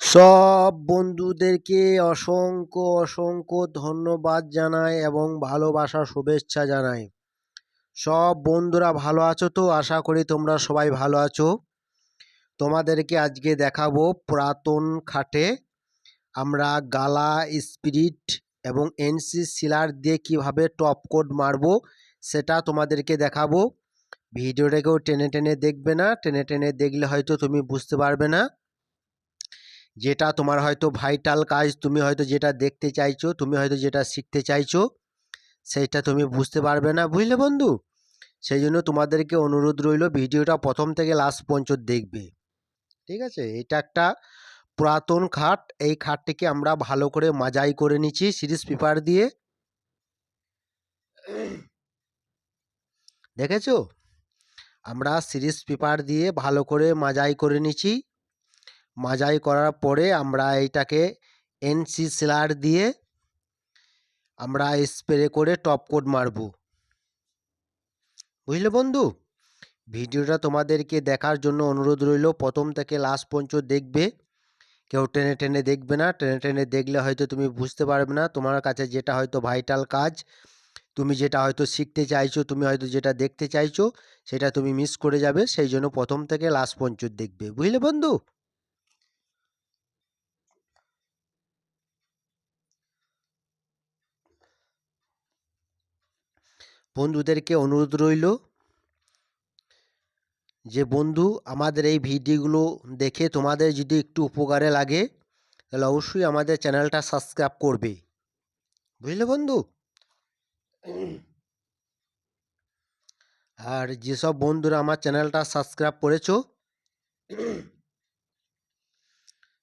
সব বন্ধুদেরকে অসংখ্য অসংখ্য ধন্যবাদ জানাই এবং ভালোবাসা, শুভেচ্ছা জানাই। সব বন্ধুরা ভালো আছো তো? আশা করি তোমরা সবাই ভালো আছো। তোমাদেরকে আজকে দেখাবো পুরাতন খাটে। আমরা গালা, স্পিরিট এবং এনসি সিলার দিয়ে কীভাবে টপ কোড মারবো সেটা তোমাদেরকে দেখাবো। ভিডিওটাকেও টেনে টেনে দেখবে না। টেনে টেনে দেখলে হয়তো তুমি বুঝতে পারবে না। যেটা তোমার হয়তো ভাইটাল কাজ, তুমি হয়তো যেটা দেখতে চাইছো, তুমি হয়তো যেটা শিখতে চাইছো সেটা তুমি বুঝতে পারবে না, বুঝলে বন্ধু? সেই জন্য তোমাদেরকে অনুরোধ রইল, ভিডিওটা প্রথম থেকে লাস্ট পর্যন্ত দেখবে। ঠিক আছে? এটা একটা পুরাতন খাট, এই খাটটিকে আমরা ভালো করে মাজাই করে নিচ্ছি, সিরিজ পেপার দিয়ে। দেখেছ? আমরা সিরিজ পেপার দিয়ে ভালো করে মাজাই করে নিচ্ছি। মাজাই করার পরে আমরা এইটাকে এনসি সিলার দিয়ে আমরা স্প্রে করে টপ কোট মারব। বুঝলে বন্ধু? ভিডিওটা তোমাদেরকে দেখার জন্য অনুরোধ রইল, প্রথম থেকে লাস্ট পর্যন্ত দেখবে। কেউ টেনে টেনে দেখবে না, টেনে টেনে দেখলে হয়তো তুমি বুঝতে পারবে না, তোমার কাছে যেটা হয়তো ভাইটাল কাজ, তুমি যেটা হয়তো শিখতে চাইছো, তুমি হয়তো যেটা দেখতে চাইছো, সেটা তুমি মিস করে যাবে, সেই জন্য প্রথম থেকে লাস্ট পর্যন্ত দেখবে, বুঝলে বন্ধু? বন্ধুদেরকে অনুরোধ রইল যে, বন্ধু, আমাদের এই ভিডিওগুলো দেখে তোমাদের যদি একটু উপকারে লাগে, তাহলে অবশ্যই আমাদের চ্যানেলটা সাবস্ক্রাইব করবে। বুঝলে বন্ধু? আর যেসব বন্ধুরা আমার চ্যানেলটা সাবস্ক্রাইব করেছ,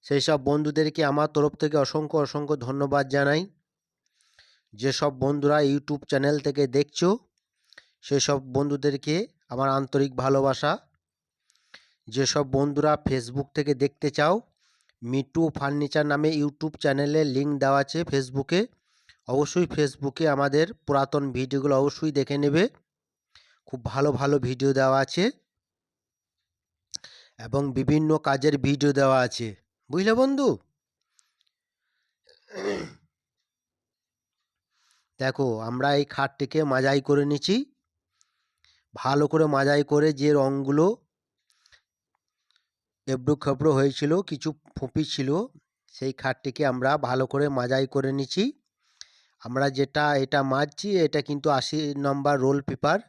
সেই সব বন্ধুদেরকে আমার তরফ থেকে অসংখ্য অসংখ্য ধন্যবাদ জানাই। যেসব বন্ধুরা ইউটিউব চ্যানেল থেকে দেখছ সেসব বন্ধুদেরকে আমার আন্তরিক ভালোবাসা। যেসব বন্ধুরা ফেসবুক থেকে দেখতে চাও, মিটু ফার্নিচার নামে ইউটিউব চ্যানেলে লিঙ্ক দেওয়া আছে ফেসবুকে অবশ্যই ফেসবুকে আমাদের পুরাতন ভিডিওগুলো অবশ্যই দেখে নেবে। খুব ভালো ভালো ভিডিও দেওয়া আছে। এবং বিভিন্ন কাজের ভিডিও দেওয়া আছে। বুঝলে বন্ধু? দেখো, আমরা এই খাটটিকে মাজাই করে নিচ্ছি। ভালো করে মাজাই করে যে রঙগুলো এবড়ো খেবড়ো হয়েছিল, কিছু ফুপি ছিল, সেই খাটটিকে আমরা ভালো করে মাজাই করে নিচ্ছি। আমরা যেটা, এটা মাজছি, এটা কিন্তু আশি নম্বর রোল পেপার।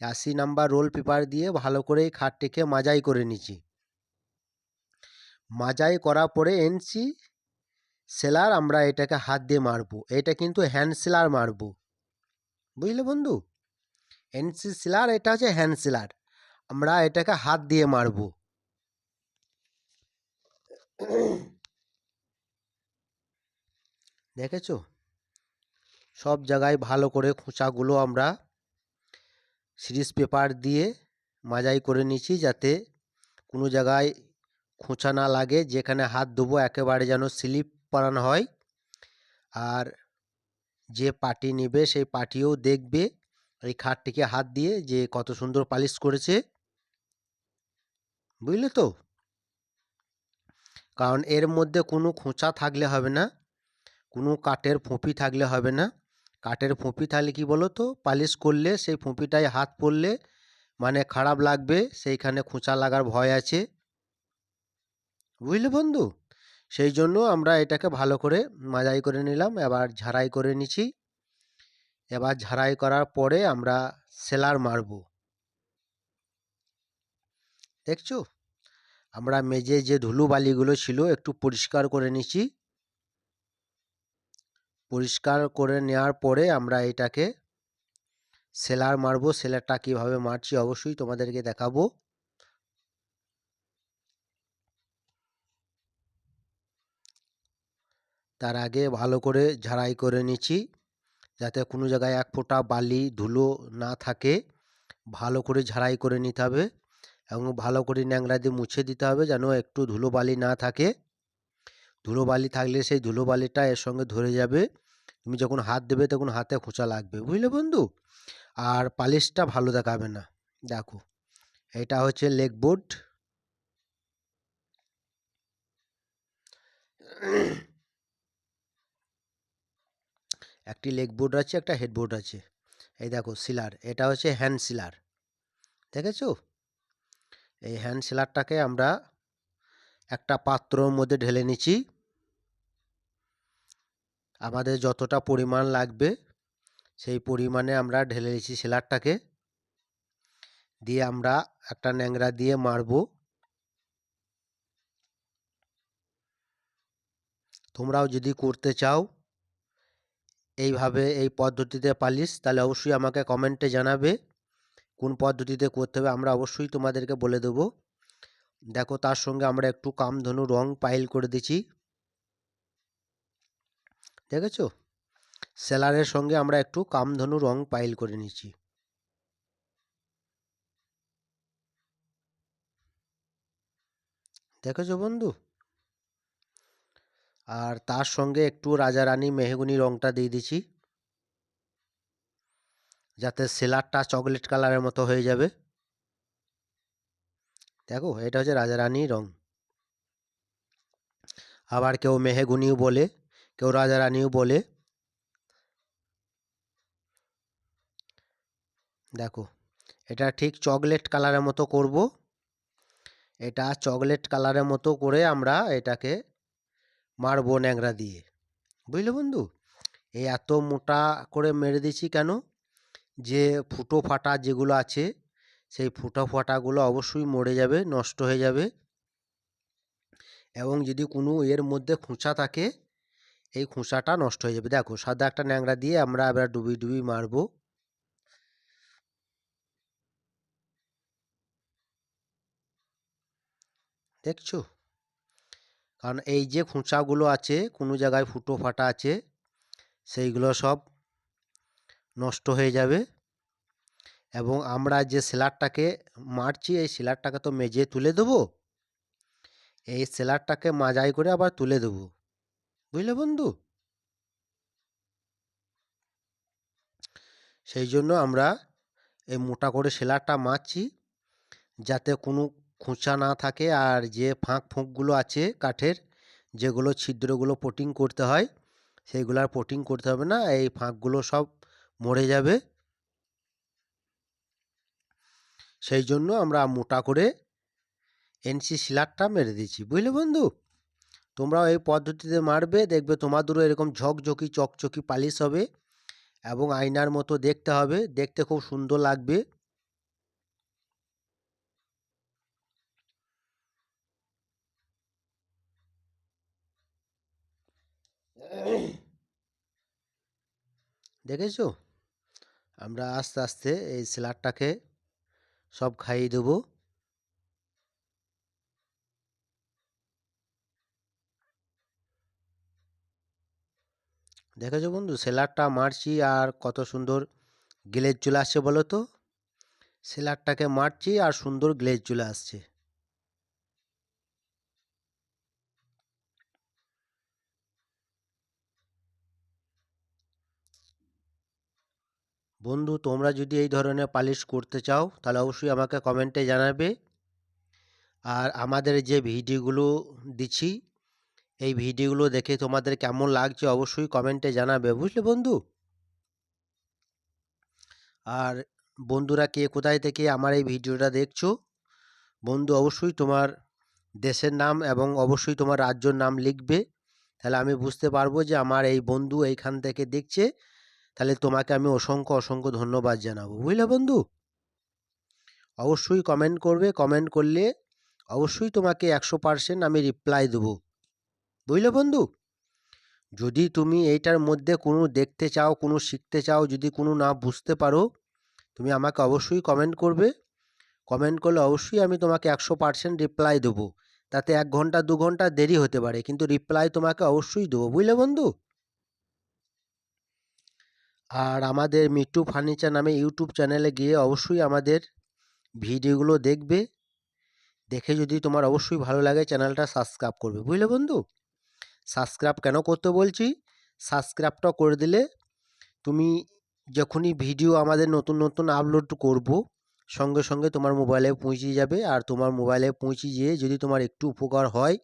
আশি নাম্বার রোল পেপার দিয়ে ভালো করে এই খাটটিকে মাজাই করে নিচ্ছি। মাজাই করার পরে এনসি সেলার, আমরা এটাকে হাত দিয়ে মারবো। এটা কিন্তু হ্যান্ড সেলার মারবো। বুঝলে বন্ধু? এনসি সেলার এটা হচ্ছে হ্যান্ড সেলার আমরা এটাকে হাত দিয়ে মারবো। দেখেছ? সব জায়গায় ভালো করে খোঁচাগুলো আমরা সিরিজ পেপার দিয়ে মাজাই করে নিচ্ছি যাতে কোনো জায়গায় খোঁচা না লাগে, যেখানে হাত দেবো একেবারে যেন স্লিপ পরানো হয়। আর যে পাটি নেবে, সেই পাটিও দেখবে। এই খাটটিকে হাত দিয়ে যে কত সুন্দর পালিশ করেছে। বুঝলে তো? কারণ এর মধ্যে কোনো খোঁচা থাকলে হবে না। কোনো কাঠের ফুঁপি থাকলে হবে না। কাঠের ফুঁপি থাকলে কি বলো তো পালিশ করলে, সেই ফুঁপিটায় হাত পড়লে মানে খারাপ লাগবে। সেইখানে খোঁচা লাগার ভয় আছে। বুঝলে বন্ধু? সেই জন্য আমরা এটাকে ভালো করে মাজাই করে নিলাম, এবার ঝাড়াই করে নিছি এবার ঝাড়াই করার পরে আমরা সেলার মারব। দেখছ? আমরা মেজে যে ধুলো বালিগুলো ছিল একটু পরিষ্কার করে নিছি পরিষ্কার করে নেওয়ার পরে আমরা এটাকে সেলার মারবো। সেলারটা কীভাবে মারছি অবশ্যই তোমাদেরকে দেখাবো। তার আগে ভালো করে ঝাড়াই করে নিচ্ছি। যাতে কোনো জায়গায় এক ফোঁটা বালি, ধুলো না থাকে। ভালো করে ঝাড়াই করে নিতে হবে এবং ভালো করে ন্যাংরা দিয়ে মুছে দিতে হবে যেন একটু ধুলো বালি না থাকে। ধুলো বালি থাকলে সেই ধুলো বালিটা এর সঙ্গে ধরে যাবে। তুমি যখন হাত দেবে তখন হাতে খোঁচা লাগবে, বুঝলে বন্ধু? আর পালিশটা ভালো দেখাবে না। দেখো, এটা হচ্ছে লেগ বোর্ড একটি লেগ বোর্ড আছে, একটা হেডবোর্ড আছে। এই দেখো সিলার এটা হচ্ছে হ্যান্ড সিলার দেখেছ? এই হ্যান্ড সিলারটাকে আমরা একটা পাত্রর মধ্যে ঢেলে নিচ্ছি। আমাদের যতটা পরিমাণ লাগবে, সেই পরিমাণে আমরা ঢেলে নিচ্ছি সিলারটাকে দিয়ে আমরা একটা ন্যাংরা দিয়ে মারবো। তোমরাও যদি করতে চাও এইভাবে এই পদ্ধতিতে পালিস, তাহলে অবশ্যই আমাকে কমেন্টে জানাবে। কোন পদ্ধতিতে করতে হবে আমরা অবশ্যই তোমাদেরকে বলে দেবো। দেখো তার সঙ্গে আমরা একটু কামধনু রং পাইল করে দিচ্ছি। দেখেছ? সেলারের সঙ্গে আমরা একটু কামধনু রং পাইল করে নিচ্ছি। দেখেছ বন্ধু? আর তার সঙ্গে একটু রাজারানী মেহগুনি রংটা দিয়ে দিচ্ছি যাতে সেলারটা চকলেট কালারের মতো হয়ে যাবে। দেখো, এটা হচ্ছে রাজারানী রং। আবার কেউ মেহেগুনিও বলে, কেউ রাজারানীও বলে। দেখো, এটা ঠিক চকলেট কালারের মতো করব। এটা চকলেট কালারের মতো করে আমরা এটাকে মারবো ন্যাংরা দিয়ে। বুঝলে বন্ধু? এই এত মোটা করে মেরে দিচ্ছি কেন? যে ফুটো ফাটা যেগুলো আছে, সেই ফুটো ফাটাগুলো অবশ্যই মরে যাবে, নষ্ট হয়ে যাবে। এবং যদি কোনো এর মধ্যে খোঁচা থাকে, এই খোঁচাটা নষ্ট হয়ে যাবে। দেখো, সাদা একটা ন্যাংরা দিয়ে আমরা এবার ডুবি ডুবি মারবো। দেখছ? কারণ এই যে খোঁচাগুলো আছে, কোনো জায়গায় ফুটো ফাটা আছে, সেইগুলো সব নষ্ট হয়ে যাবে। এবং আমরা যে সেলারটাকে মারছি, এই সেলারটাকে তো মেজে তুলে দেবো। এই সেলারটাকে মাজাই করে আবার তুলে দেবো। বুঝলে বন্ধু? সেই জন্য আমরা এই মোটা করে সেলারটা মারছি, যাতে কোনো খোঁচা না থাকে আর যে ফাঁক ফুঁকগুলো আছে কাঠের, যেগুলো ছিদ্রগুলো পোটিং করতে হয়, সেইগুলো আর পোটিং করতে হবে না। এই ফাঁকগুলো সব মরে যাবে। সেই জন্য আমরা মোটা করে এনসি সিলারটা মেরে দিচ্ছি বুঝলে বন্ধু? তোমরাও এই পদ্ধতিতে মারবে, দেখবে তোমাদেরও এরকম ঝকঝকি, চকচকি পালিশ হবে এবং আয়নার মতো দেখতে হবে। দেখতে খুব সুন্দর লাগবে। দেখেছ? আমরা আস্তে আস্তে এই সিলারটাকে সব খাইয়ে দেবো। দেখেছ বন্ধু? সেলারটা মারছি আর কত সুন্দর গ্লেজ চলে আসছে বলো তো? সেলারটাকে মারছি আর সুন্দর গ্লেজ চলে আসছে। বন্ধু, তোমরা যদি এই ধরনের পালিশ করতে চাও, তাহলে অবশ্যই আমাকে কমেন্টে জানাবে। আর আমাদের যে ভিডিওগুলো দিচ্ছি, এই ভিডিওগুলো দেখে তোমাদের কেমন লাগছে অবশ্যই কমেন্টে জানাবে, বুঝলে বন্ধু? আর বন্ধুরা, কে কোথায় থেকে আমার এই ভিডিওটা দেখছ? বন্ধু, অবশ্যই তোমার দেশের নাম এবং অবশ্যই তোমার রাজ্যর নাম লিখবে। তাহলে আমি বুঝতে পারব যে আমার এই বন্ধু এইখান থেকে দেখছে। তাহলে তোমাকে আমি অসংখ্য অসংখ্য ধন্যবাদ জানাব। বুঝলে বন্ধু? অবশ্যই কমেন্ট করবে কমেন্ট করলে অবশ্যই তোমাকে একশো পারসেন্ট আমি রিপ্লাই দেবো। বুঝলে বন্ধু? যদি তুমি এইটার মধ্যে কোনো দেখতে চাও, কোনো শিখতে চাও, যদি কোনো না বুঝতে পারো, তুমি আমাকে অবশ্যই কমেন্ট করবে। কমেন্ট করলে অবশ্যই আমি তোমাকে একশো পারসেন্ট রিপ্লাই দেবো। তাতে এক ঘণ্টা, দু ঘণ্টা দেরি হতে পারে, কিন্তু রিপ্লাই তোমাকে অবশ্যই দেবো। বুঝলে বন্ধু? আর আমাদের মিট্টু ফার্নিচার নামে ইউটিউব চ্যানেলে গিয়ে অবশ্যই আমাদের ভিডিওগুলো দেখবে। দেখে যদি তোমার অবশ্যই ভালো লাগে চ্যানেলটা সাবস্ক্রাইব করবে। বুঝলে বন্ধু? সাবস্ক্রাইব কেন করতে বলছি? সাবস্ক্রাইবটা করে দিলে তুমি যখনই ভিডিও আমাদের নতুন নতুন আপলোড করব, সঙ্গে সঙ্গে তোমার মোবাইলে পৌঁছে যাবে। আর তোমার মোবাইলে পৌঁছে গিয়ে যদি তোমার একটু উপকার হয়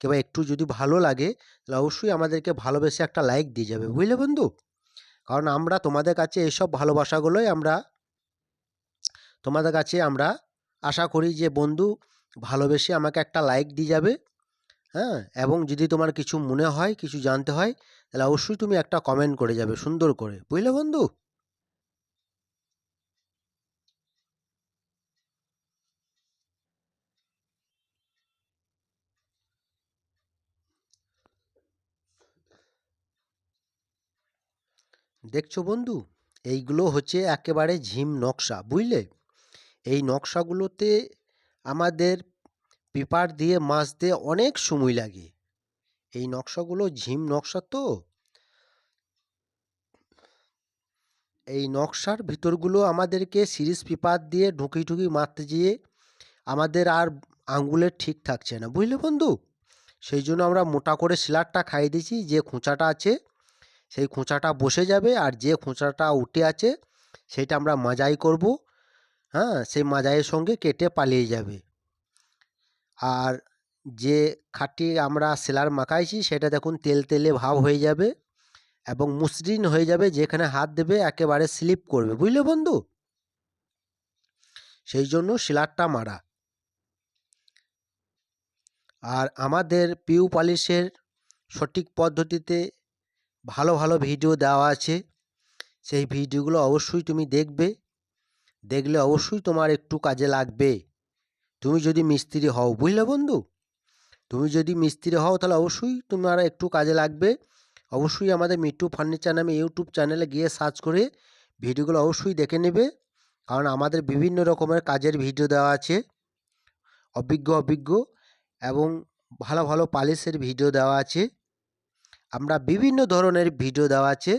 কিংবা একটু যদি ভালো লাগে, তাহলে অবশ্যই আমাদেরকে ভালোবেসে একটা লাইক দিয়ে যাবে। বুঝলে বন্ধু? কারণ আমরা তোমাদের কাছে এসব ভালোবাসাগুলোই আমরা, তোমাদের কাছে আমরা আশা করি যে বন্ধু ভালোবেসে আমাকে একটা লাইক দিয়ে যাবে হ্যাঁ? এবং যদি তোমার কিছু মনে হয়, কিছু জানতে হয়, তাহলে অবশ্যই তুমি একটা কমেন্ট করে যাবে সুন্দর করে, বুঝলে বন্ধু? দেখছ বন্ধু? এইগুলো হচ্ছে একেবারে ঝিম নকশা, বুঝলে? এই নকশাগুলোতে আমাদের পেপার দিয়ে মাজতে অনেক সময় লাগে। এই নকশাগুলো ঝিম নকশা তো। এই নকশার ভিতরগুলো আমাদেরকে সিরিজ পেপার দিয়ে ঢুকি ঢুকি মারতে গিয়ে আমাদের আর আঙ্গুলের ঠিক থাকছে না, বুঝলে বন্ধু? সেই জন্য আমরা মোটা করে সিলারটা খাইয়ে দিয়েছি, যে খোঁচাটা আছে সেই খোঁচাটা বসে যাবে আর যে খোঁচাটা উঠে আছে সেটা আমরা মাজাই করব। হ্যাঁ সেই মাজাইয়ের সঙ্গে কেটে পালিয়ে যাবে। আর যে খাটি আমরা সেলার মাখাইছি সেটা দেখুন তেল তেলে ভাব হয়ে যাবে এবং মসৃণ হয়ে যাবে যেখানে হাত দেবে একেবারে স্লিপ করবে। বুঝলে বন্ধু? সেই জন্য শিলারটা মারা। আর আমাদের পিউ পালিশের সঠিক পদ্ধতিতে ভালো ভালো ভিডিও দেওয়া আছে। সেই ভিডিওগুলো অবশ্যই তুমি দেখবে। দেখলে অবশ্যই তোমার একটু কাজে লাগবে। তুমি যদি মিস্ত্রি হও, বুঝলে বন্ধু? তুমি যদি মিস্ত্রি হও, তাহলে অবশ্যই তোমার একটু কাজে লাগবে। অবশ্যই আমাদের মিট্টু ফার্নিচার নামে ইউটিউব চ্যানেলে গিয়ে সার্চ করে ভিডিওগুলো অবশ্যই দেখে নেবে। কারণ আমাদের বিভিন্ন রকমের কাজের ভিডিও দেওয়া আছে। অভিজ্ঞ অভিজ্ঞ এবং ভালো ভালো পালিশের ভিডিও দেওয়া আছে। আমরা বিভিন্ন ধরনের ভিডিও দেওয়া আছে।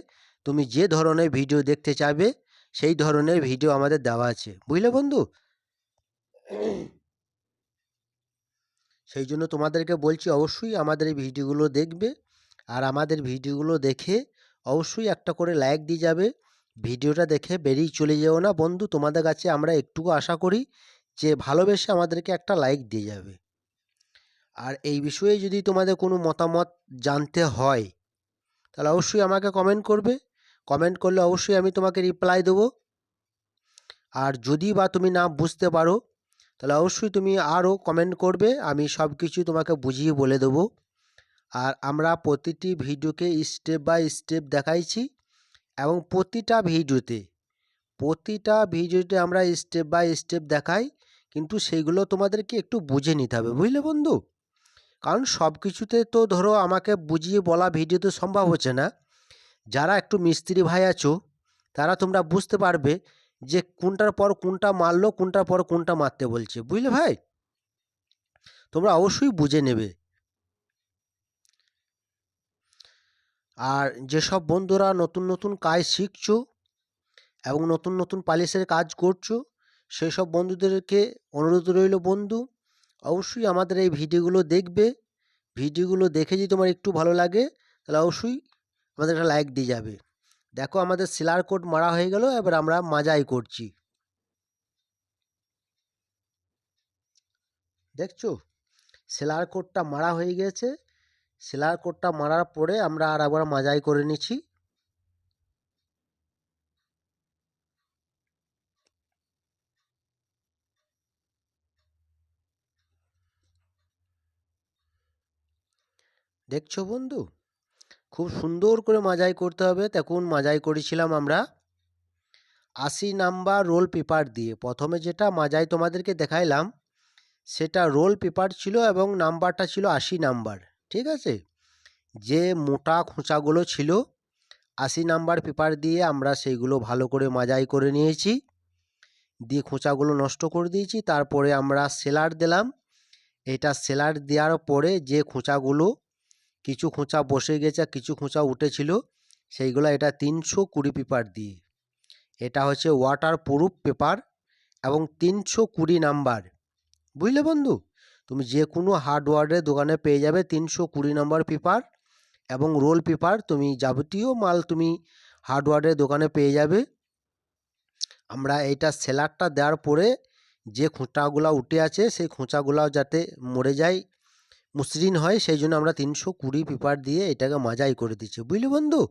তুমি যে ধরনের ভিডিও দেখতে চাইবে, সেই ধরনের ভিডিও আমাদের দেওয়া আছে। বুঝলে বন্ধু? সেই জন্য তোমাদেরকে বলছি, অবশ্যই আমাদের এই ভিডিওগুলো দেখবে। আর আমাদের ভিডিওগুলো দেখে অবশ্যই একটা করে লাইক দিয়ে যাবে। ভিডিওটা দেখে বেরিয়ে চলে যেও না বন্ধু। তোমাদের কাছে আমরা একটুকু আশা করি যে ভালোবেসে আমাদেরকে একটা লাইক দিয়ে যাবে। আর এই বিষয়ে যদি তোমাদের কোনো মতামত জানতে হয়, তাহলে অবশ্যই আমাকে কমেন্ট করবে। কমেন্ট করলে অবশ্যই আমি তোমাকে রিপ্লাই দেবো। আর যদি বা তুমি না বুঝতে পারো, তাহলে অবশ্যই তুমি আরও কমেন্ট করবে, আমি সব কিছু তোমাকে বুঝিয়ে বলে দেবো। আর আমরা প্রতিটি ভিডিওকে স্টেপ বাই স্টেপ দেখাইছি এবং প্রতিটা ভিডিওতে প্রতিটা ভিডিওতে আমরা স্টেপ বাই স্টেপ দেখাই, কিন্তু সেইগুলো তোমাদেরকে একটু বুঝে নিতে হবে। বুঝলে বন্ধু? কারণ সব কিছুতে তো ধরো আমাকে বুঝিয়ে বলা ভিডিওতে সম্ভব হচ্ছে না। যারা একটু মিস্ত্রি ভাই আছো তারা তোমরা বুঝতে পারবে যে কোনটার পর কোনটা মারলো কোনটার পর কোনটা মারতে বলছে। বুঝলে ভাই? তোমরা অবশ্যই বুঝে নেবে। আর যেসব বন্ধুরা নতুন নতুন কাজ শিখছো এবং নতুন নতুন পালিশের কাজ করছ সেই সব বন্ধুদেরকে অনুরোধ রইল বন্ধু অবশ্যই আমাদের এই ভিডিওগুলো দেখবে। ভিডিওগুলো দেখে যদি তোমার একটু ভালো লাগে, তাহলে অবশ্যই আমাদের একটা লাইক দিয়ে যাবে। দেখো আমাদের সিলার কোড মারা হয়ে গেল, এবার আমরা মাজাই করছি। দেখছ? সেলার কোডটা মারা হয়ে গেছে। সেলার কোডটা মারার পরে আমরা আর একবার মাজাই করে নিচ্ছি। দেখছ বন্ধু? খুব সুন্দর করে মাজাই করতে হবে। তখন মাজাই করেছিলাম আমরা। আশি নাম্বার রোল পেপার দিয়ে। প্রথমে যেটা মাজাই তোমাদেরকে দেখাইলাম, সেটা রোল পেপার ছিল এবং নাম্বারটা ছিল আশি নাম্বার। ঠিক আছে? যে মোটা খোঁচাগুলো ছিল, আশি নাম্বার পেপার দিয়ে আমরা সেইগুলো ভালো করে মাজাই করে নিয়েছি। দিয়ে খোঁচাগুলো নষ্ট করে দিয়েছি। তারপরে আমরা সেলার দিলাম। এটা সেলার দেওয়ার পরে যে খোঁচাগুলো কিছু খোঁচা বসে গেছে কিছু খোঁচা উঠেছিল। সেইগুলো এটা তিনশো কুড়ি পেপার দিয়ে। এটা হচ্ছে ওয়াটার প্রুফ পেপার এবং তিনশো কুড়ি নাম্বার। বুঝলে বন্ধু? তুমি যে কোনো হার্ডওয়ারের দোকানে পেয়ে যাবে তিনশো কুড়ি নাম্বার পেপার এবং রোল পেপার তুমি যাবতীয় মাল তুমি হার্ডওয়ারের দোকানে পেয়ে যাবে। আমরা এইটা সেলারটা দেওয়ার পরে যে খোঁচাগুলো উঠে আছে সেই খোঁচাগুলো যাতে মরে যায় মসৃণ হয় সেই জন্য আমরা তিনশো কুড়ি পেপার দিয়ে এটাকে মাজাই করে দিচ্ছি। বুঝলি বন্ধু?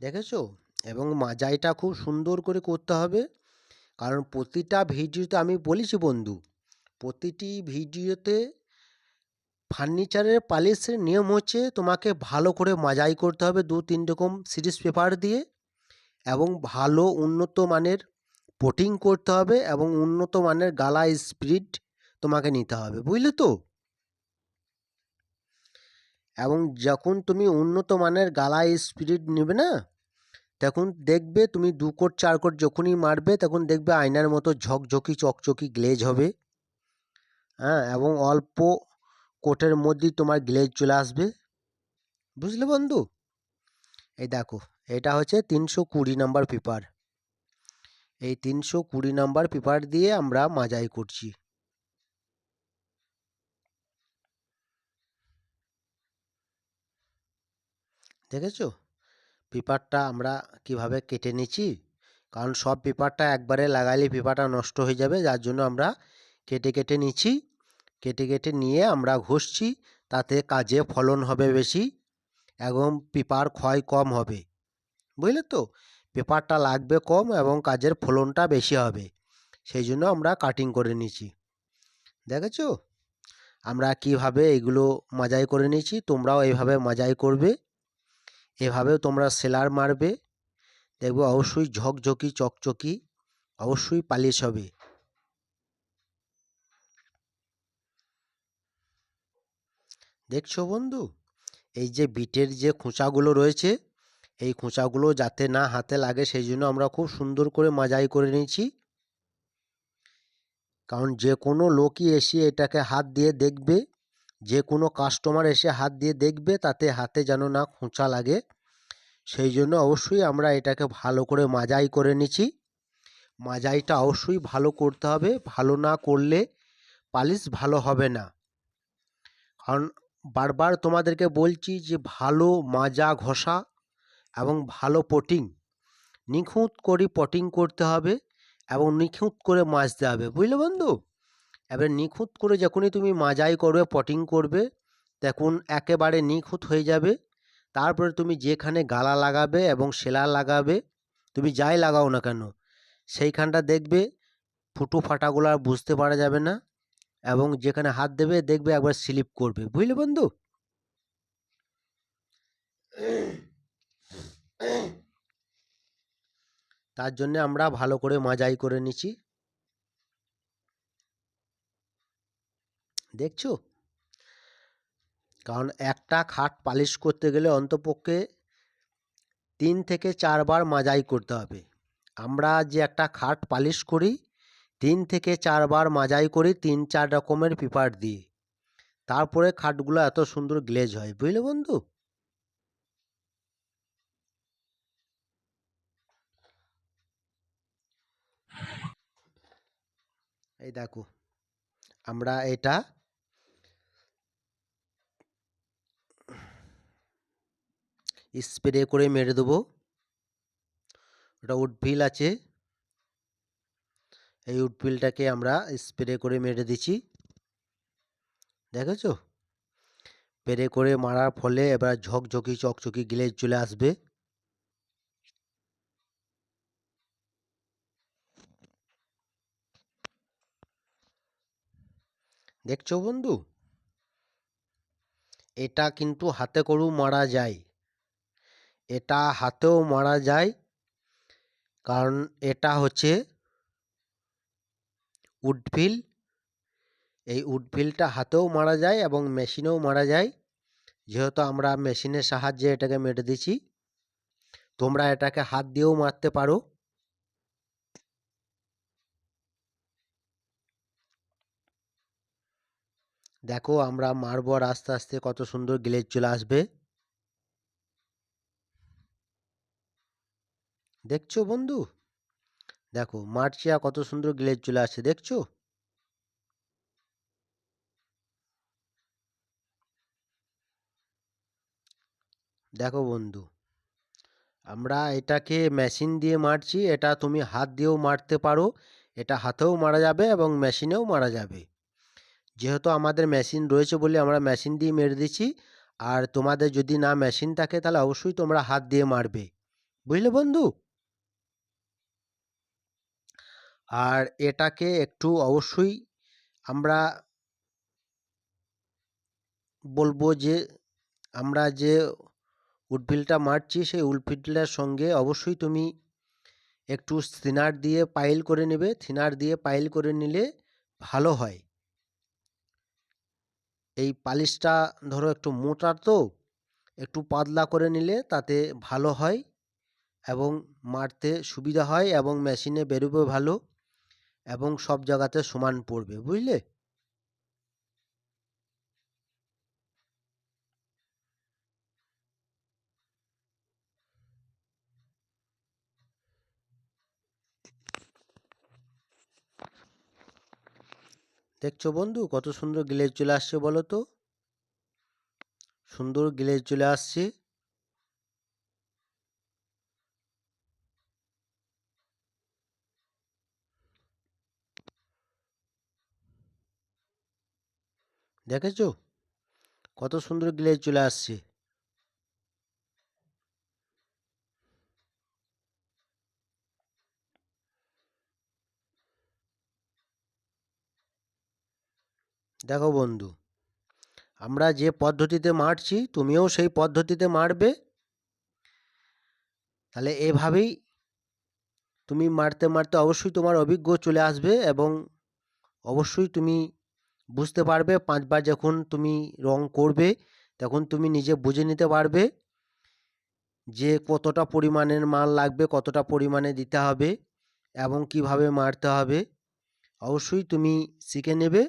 দেখেছ? এবং মাজাইটা খুব সুন্দর করে করতে হবে। কারণ প্রতিটা ভিডিওতে আমি বলেছি বন্ধু, প্রতিটি ভিডিওতে ফার্নিচারের পালিশের নিয়ম হচ্ছে তোমাকে ভালো করে মাজাই করতে হবে দু তিন রকম সিরিজ পেপার দিয়ে। এবং ভালো উন্নত মানের পোটিং করতে হবে এবং উন্নত মানের গালা স্পিরিট তোমাকে নিতে হবে, বুঝলে তো? এবং যখন তুমি উন্নত মানের গালা স্পিরিট নেবে না, তখন দেখবে তুমি দু কোট, চার কোট যখনই মারবে, তখন দেখবে আয়নার মতো ঝকঝকি, চকচকি গ্লেজ হবে। হ্যাঁ এবং অল্প কোটের মধ্যেই তোমার গ্লেজ চলে আসবে। বুঝলে বন্ধু? এই দেখো এটা হচ্ছে তিনশো কুড়ি নাম্বার পেপার এই তিনশো কুড়ি নাম্বার পেপার দিয়ে আমরা মাজাই করছি। দেখেছ? পেপারটা আমরা কীভাবে কেটে নিচ্ছি? কারণ সব পেপারটা একবারে লাগাইলে পেপারটা নষ্ট হয়ে যাবে, যার জন্য আমরা কেটে কেটে নিচ্ছি। কেটে কেটে নিয়ে আমরা ঘষছি, তাতে কাজে ফলন হবে বেশি এবং পেপার ক্ষয় কম হবে। বুঝলে তো? পেপারটা লাগবে কম এবং কাজের ফলনটা বেশি হবে। সেই জন্য আমরা কাটিং করে নিচ্ছি দেখেছ? আমরা কীভাবে এগুলো মাজাই করে নিয়েছি, তোমরাও এইভাবে মাজাই করবে। এভাবেও তোমরা সেলার মারবে। দেখবে অবশ্যই ঝকঝকি, চকচকি অবশ্যই পালিশ হবে। দেখছ বন্ধু? এই যে বিটের যে খোঁচাগুলো রয়েছে এই খোঁচাগুলো যাতে না হাতে লাগে, সেই জন্য আমরা খুব সুন্দর করে মাজাই করে নিয়েছি। কারণ যে কোনো লোকই এসে এটাকে হাত দিয়ে দেখবে, যে কোনো কাস্টমার এসে হাত দিয়ে দেখবে, তাতে হাতে যেন না খোঁচা লাগে। সেই জন্য অবশ্যই আমরা এটাকে ভালো করে মাজাই করে নিচ্ছি মাজাইটা অবশ্যই ভালো করতে হবে, ভালো না করলে পালিশ ভালো হবে না। কারণ বারবার তোমাদেরকে বলছি যে, ভালো মাজা ঘষা এবং ভালো পটিং নিখুঁত করে পটিং করতে হবে এবং নিখুঁত করে মাজতে হবে, বুঝলে বন্ধু? এবারে নিখুঁত করে যখনই তুমি মাজাই করবে পটিং করবে তখন একেবারে নিখুঁত হয়ে যাবে। তারপরে তুমি যেখানে গালা লাগাবে এবং সেলা লাগাবে, তুমি যাই লাগাও না কেন, সেইখানটা দেখবে, ফুটো ফাটাগুলো আর বুঝতে পারা যাবে না এবং যেখানে হাত দেবে, দেখবে একবার স্লিপ করবে, বুঝলে বন্ধু? তার জন্য আমরা ভালো করে মাজাই করে নিচ্ছি। দেখছ? কারণ একটা খাট পালিশ করতে গেলে অন্তপক্ষে তিন থেকে চারবার মাজাই করতে হবে। আমরা যে একটা খাট পালিশ করি, তিন থেকে চারবার মাজাই করি তিন চার রকমের পেপার দিয়ে। তারপরে খাটগুলো এত সুন্দর গ্লেজ হয়, বুঝলে বন্ধু? এই দেখো, আমরা এটা স্প্রে করে মেরে দেবো। ওটা উডভিল আছে। এই উডভিলটাকে আমরা স্প্রে করে মেরে দিচ্ছি। দেখেছ? স্প্রে করে মারার ফলে এবার ঝকঝকি চকচকি গ্লেজ চলে আসবে। দেখছ বন্ধু? এটা কিন্তু হাতে করেও মারা যায়। এটা হাতেও মারা যায়, কারণ এটা হচ্ছে উডভিল এই উডভিলটা হাতেও মারা যায় এবং মেশিনেও মারা যায়। যেহেতু আমরা মেশিনের সাহায্যে এটাকে মেরে দিচ্ছি তোমরা এটাকে হাত দিয়েও মারতে পারো। দেখো আমরা মারবো আর আস্তে আস্তে কত সুন্দর গ্লেজ চলে আসবে। দেখছ বন্ধু? দেখো মার্চিয়া কত সুন্দর গ্লেজ চলে আসছে, দেখছ? দেখো বন্ধু, আমরা এটাকে মেশিন দিয়ে মারছি, এটা তুমি হাত দিয়েও মারতে পারো, এটা হাতেও মারা যাবে এবং মেশিনেও মারা যাবে। যেহেতু আমাদের মেশিন রয়েছে বলে আমরা মেশিন দিয়ে মেরে দিচ্ছি, আর তোমাদের যদি না মেশিন থাকে তাহলে অবশ্যই তোমরা হাত দিয়ে মারবে। বুঝলে বন্ধু? আর এটাকে একটু অবশ্যই আমরা বলব যে, আমরা যে উডভিলটা মারছি সেই উডভিলটার সঙ্গে অবশ্যই তুমি একটু থিনার দিয়ে পাইল করে নেবে। থিনার দিয়ে পাইল করে নিলে ভালো হয়। এই পালিশটা ধরো একটু মোটা তো, একটু পাতলা করে নিলে তাতে ভালো হয় এবং মারতে সুবিধা হয় এবং মেশিনে বেরোবে ভালো এবং সব জায়গাতে সমান পড়বে, বুঝলে? দেখছ বন্ধু? কত সুন্দর গ্লেজ চলে আসছে বলো তো। সুন্দর গ্লেজ চলে আসছে। দেখেছ? কত সুন্দর গ্লেজ চলে আসছে। দেখো বন্ধু, আমরা যে পদ্ধতিতে মারছি, তুমিও সেই পদ্ধতিতে মারবে। তাহলে এভাবেই তুমি মারতে মারতে অবশ্যই তোমার অভিজ্ঞ চলে আসবে এবং অবশ্যই তুমি বুঝতে পারবে, পাঁচবার যখন তুমি রং করবে, তখন তুমি নিজে বুঝে নিতে পারবে যে কতটা পরিমাণের মাল লাগবে, কতটা পরিমাণে দিতে হবে এবং কীভাবে মারতে হবে। অবশ্যই তুমি শিখে নেবে।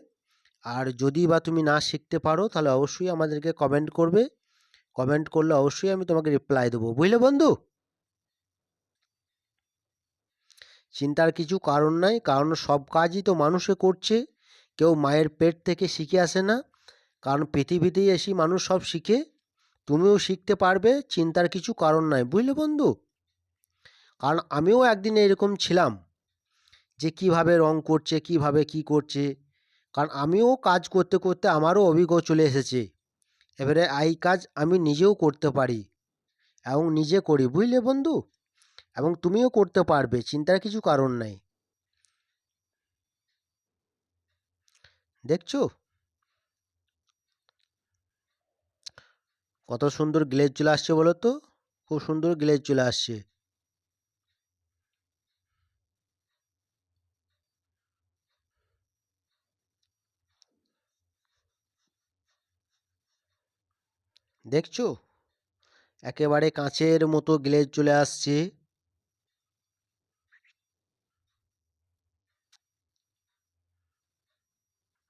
আর যদি বা তুমি না শিখতে পারো, তাহলে অবশ্যই আমাদেরকে কমেন্ট করবে। কমেন্ট করলে অবশ্যই আমি তোমাকে রিপ্লাই দেবো। বুঝলে বন্ধু? চিন্তার কিছু কারণ নাই, কারণ সব কাজই তো মানুষে করছে। কেউ মায়ের পেট থেকে শিখে আসে না, কারণ পৃথিবীতেই এসি মানুষ সব শিখে। তুমিও শিখতে পারবে, চিন্তার কিছু কারণ নাই, বুঝলে বন্ধু? কারণ আমিও একদিন এরকম ছিলাম যে কীভাবে রং করছে, কীভাবে কি করছে। কারণ আমিও কাজ করতে করতে আমারও অভিজ্ঞ চলে এসেছে। এবারে এই কাজ আমি নিজেও করতে পারি এবং নিজে করি, বুঝলে বন্ধু? এবং তুমিও করতে পারবে, চিন্তার কিছু কারণ নাই। দেখছ? কত সুন্দর গ্লেজ চলে আসছে বলো তো? খুব সুন্দর গ্লেজ চলে আসছে। দেখছ? একেবারে কাঁচের মতো গ্লেজ চলে আসছে।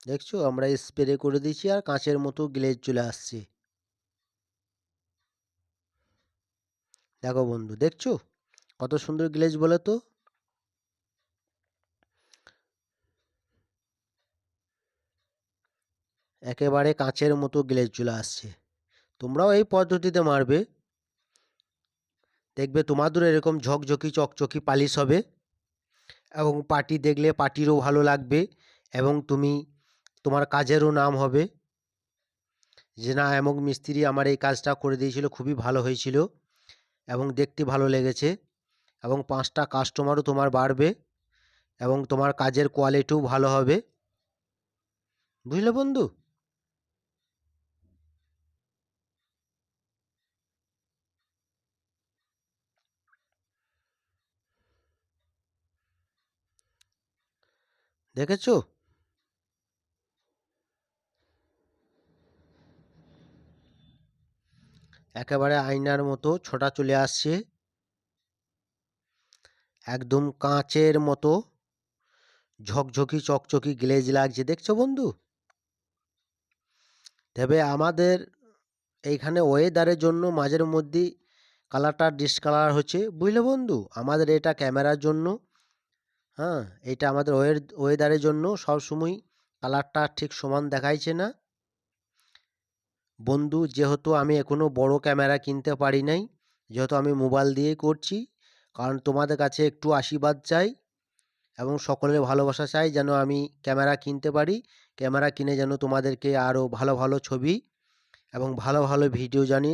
দেখছ? আমরা স্প্রে করে দিয়েছি আর কাঁচের মতো গ্লেজ চলে আসছে। দেখো বন্ধু, দেখছ? কত সুন্দর গ্লেজ বলে তো। একেবারে কাঁচের মতো গ্লেজ চলে আসছে। তোমরাও এই পদ্ধতিতে মারবে। দেখবে তোমাদেরও এরকম ঝকঝকি, চকচকি, পালিশ হবে এবং পার্টি দেখলে পার্টিরও ভালো লাগবে এবং তুমি, তোমার কাজেরও নাম হবে। যে না এমক মিস্ত্রি আমার এই কাজটা করে দিয়েছিল, খুবই ভালো হয়েছিল এবং দেখতে ভালো লেগেছে এবং পাঁচটা কাস্টমারও তোমার বাড়বে এবং তোমার কাজের কোয়ালিটিও ভালো হবে। বুঝলে বন্ধু? দেখেছ? একেবারে আয়নার মতো ছোটা চলে আসছে। একদম কাঁচের মতো ঝকঝকি চকচকি গ্লেজ লাগছে, দেখছ বন্ধু? তবে আমাদের এইখানে ওয়েদারের জন্য মাঝের মধ্যে কালারটা ডিসকালার হচ্ছে। বুঝলে বন্ধু? আমাদের এটা ক্যামেরার জন্য হ্যাঁ এটা আমাদের ওয়েদারের জন্য সবসময় কালারটা ঠিক সমান দেখাইছে না। বন্ধু, যেহেতু আমি এখনও বড় ক্যামেরা কিনতে পারি নাই, যেহেতু আমি মোবাইল দিয়েই করছি, কারণ তোমাদের কাছে একটু আশীর্বাদ চাই এবং সকলের ভালোবাসা চাই যেন আমি ক্যামেরা কিনতে পারি। ক্যামেরা কিনে যেন তোমাদেরকে আরও ভালো ভালো ছবি এবং ভালো ভালো ভিডিও জানি,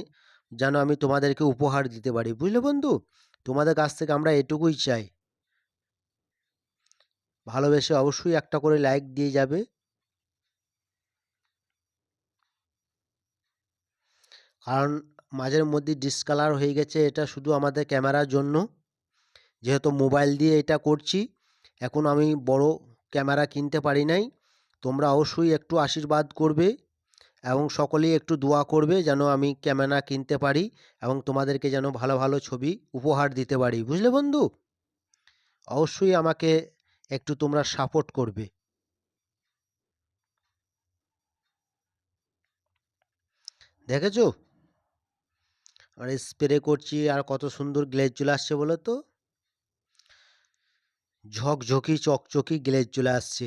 যেন আমি তোমাদেরকে উপহার দিতে পারি। বুঝলে বন্ধু? তোমাদের কাছ থেকে আমরা এটুকুই চাই। ভালোবেসে অবশ্যই একটা করে লাইক দিয়ে যাবে। কারণ মাঝের মধ্যে ডিসকালার হয়ে গেছে, এটা শুধু আমাদের ক্যামেরার জন্য। যেহেতু মোবাইল দিয়ে এটা করছি, এখন আমি বড় ক্যামেরা কিনতে পারি নাই। তোমরা অবশ্যই একটু আশীর্বাদ করবে এবং সকলেই একটু দোয়া করবে যেন আমি ক্যামেরা কিনতে পারি এবং তোমাদেরকে যেন ভালো ভালো ছবি উপহার দিতে পারি। বুঝলে বন্ধু? অবশ্যই আমাকে একটু তোমরা সাপোর্ট করবে। দেখেছ? আর স্প্রে করছি, আর কত সুন্দর গ্লেজ চলে আসছে বলো তো? ঝকঝকি চকচকি গ্লেজ চলে আসছে।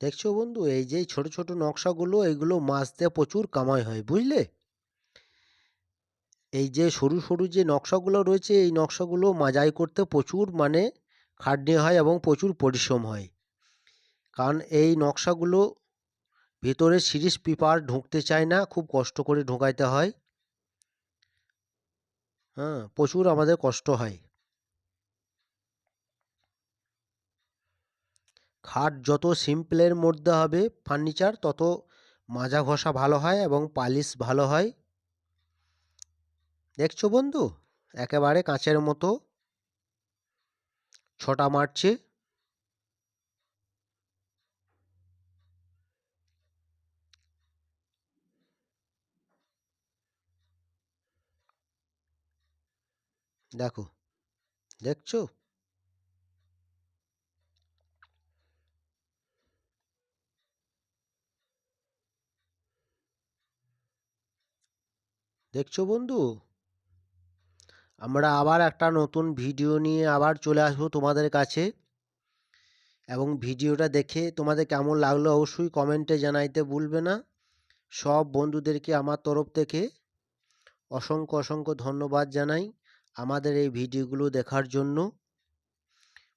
দেখছ বন্ধু? এই যে ছোট ছোট নকশাগুলো, এগুলো মাছ দিয়ে প্রচুর কামাই হয়, বুঝলে? এই যে সরু সরু যে নকশাগুলো রয়েছে, এই নকশাগুলো মাজাই করতে প্রচুর মানে খাটনি হয় এবং প্রচুর পরিশ্রম হয়। কারণ এই নকশাগুলো ভিতরে সিরিজ পেপার ঢুকতে চায় না, খুব কষ্ট করে ঢোকাইতে হয়। হ্যাঁ প্রচুর আমাদের কষ্ট হয়। খাট যত সিম্পলের মধ্যে হবে ফার্নিচার তত মাজা ঘষা ভালো হয় এবং পালিশ ভালো হয়। দেখছ বন্ধু? একেবারে কাঁচের মতো। ছটা মারছে। দেখো, দেখছ? দেখছ বন্ধু? আমরা আবার একটা নতুন ভিডিও নিয়ে আবার চলে আসব তোমাদের কাছে। এবং ভিডিওটা দেখে তোমাদের কেমন লাগল অবশ্যই কমেন্টে জানাইতে ভুলবে না। সব বন্ধুদেরকে আমার তরফ থেকে অসংখ্য অসংখ্য ধন্যবাদ জানাই আমাদের এই ভিডিওগুলো দেখার জন্য।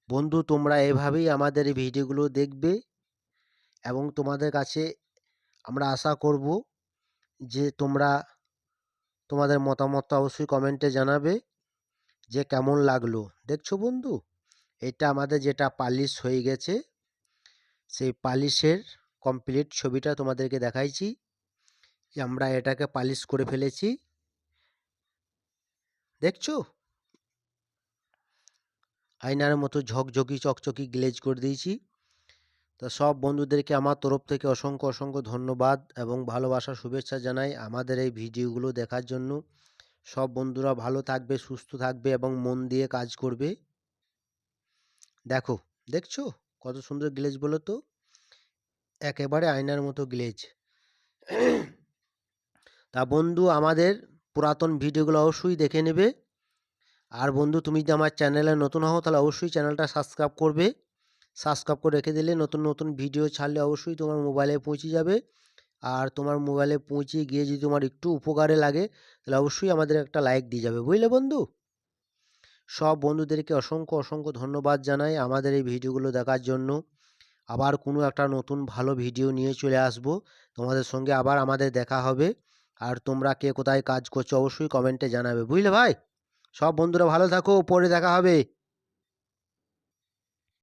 বন্ধু, তোমরা এভাবেই আমাদের এই ভিডিওগুলো দেখবে এবং তোমাদের কাছে আমরা আশা করব যে তোমরা তোমাদের মতামত অবশ্যই কমেন্টে জানাবে যে কেমন লাগল। দেখছ বন্ধু? এটা আমাদের যেটা পালিশ হয়ে গেছে, সেই পালিশের কমপ্লিট ছবিটা তোমাদেরকে দেখাইছি। যে আমরা এটাকে পালিশ করে ফেলেছি। দেখছ? আয়নার মতো ঝকঝকি, চকচকি গ্লেজ করে দিয়েছি। তো সব বন্ধুদেরকে আমার তরফ থেকে অসংখ্য অসংখ্য ধন্যবাদ এবং ভালোবাসা, শুভেচ্ছা জানাই আমাদের এই ভিডিওগুলো দেখার জন্য। সব বন্ধুরা ভালো থাকবে, সুস্থ থাকবে এবং মন দিয়ে কাজ করবে। দেখো, দেখছ? কত সুন্দর গ্লেজ বলো তো? একেবারে আয়নার মতো গ্লেজ। তা বন্ধু, আমাদের পুরাতন ভিডিওগুলো অবশ্যই দেখে নেবে। আর বন্ধু, তুমি যদি আমার চ্যানেলে নতুন হও, তাহলে অবশ্যই চ্যানেলটা সাবস্ক্রাইব করবে। সাবস্ক্রাইব করে রেখে দিলে নতুন নতুন ভিডিও ছাড়লে অবশ্যই তোমার মোবাইলে পৌঁছে যাবে। আর তোমার মোবাইলে পৌঁছে গিয়ে যদি তোমার একটু উপকারে লাগে, তাহলে অবশ্যই আমাদের একটা লাইক দিয়ে যাবে, বুঝলে বন্ধু? সব বন্ধুদেরকে অসংখ্য অসংখ্য ধন্যবাদ জানাই আমাদের এই ভিডিওগুলো দেখার জন্য। আবার কোনো একটা নতুন ভালো ভিডিও নিয়ে চলে আসব। তোমাদের সঙ্গে আবার আমাদের দেখা হবে। আর তোমরা কে কোথায় কাজ করছ অবশ্যই কমেন্টে জানাবে, বুঝলে ভাই? সব বন্ধুরা ভালো থাকো, পরে দেখা হবে।